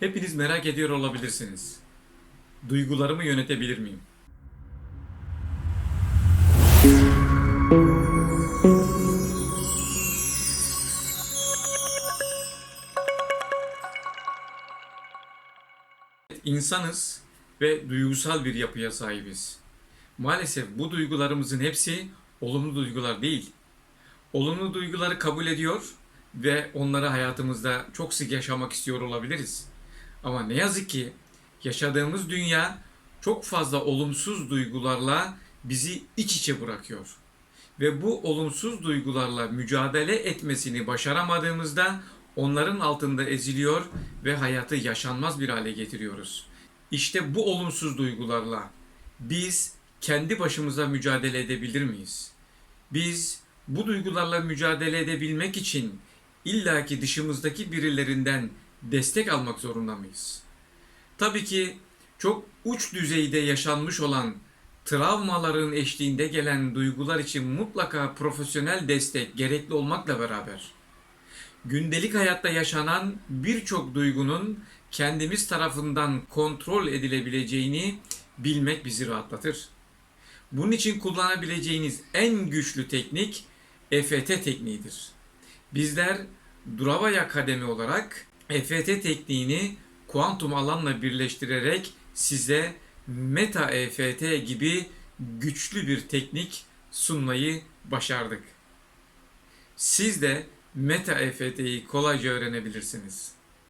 Hepiniz merak ediyor olabilirsiniz. Duygularımı yönetebilir miyim? İnsanız ve duygusal bir yapıya sahibiz. Maalesef bu duygularımızın hepsi olumlu duygular değil. Olumlu duyguları kabul ediyor ve onları hayatımızda çok sık yaşamak istiyor olabiliriz. Ama ne yazık ki yaşadığımız dünya çok fazla olumsuz duygularla bizi iç içe bırakıyor. Ve bu olumsuz duygularla mücadele etmesini başaramadığımızda onların altında eziliyor ve hayatı yaşanmaz bir hale getiriyoruz. İşte bu olumsuz duygularla biz kendi başımıza mücadele edebilir miyiz? Biz bu duygularla mücadele edebilmek için illaki dışımızdaki birilerinden destek almak zorunda mıyız? Tabii ki çok uç düzeyde yaşanmış olan travmaların eşliğinde gelen duygular için mutlaka profesyonel destek gerekli olmakla beraber gündelik hayatta yaşanan birçok duygunun kendimiz tarafından kontrol edilebileceğini bilmek bizi rahatlatır. Bunun için kullanabileceğiniz en güçlü teknik EFT tekniğidir. Bizler Duravaya Akademi olarak EFT tekniğini kuantum alanla birleştirerek size Meta EFT gibi güçlü bir teknik sunmayı başardık. Siz de Meta EFT'yi kolayca öğrenebilirsiniz.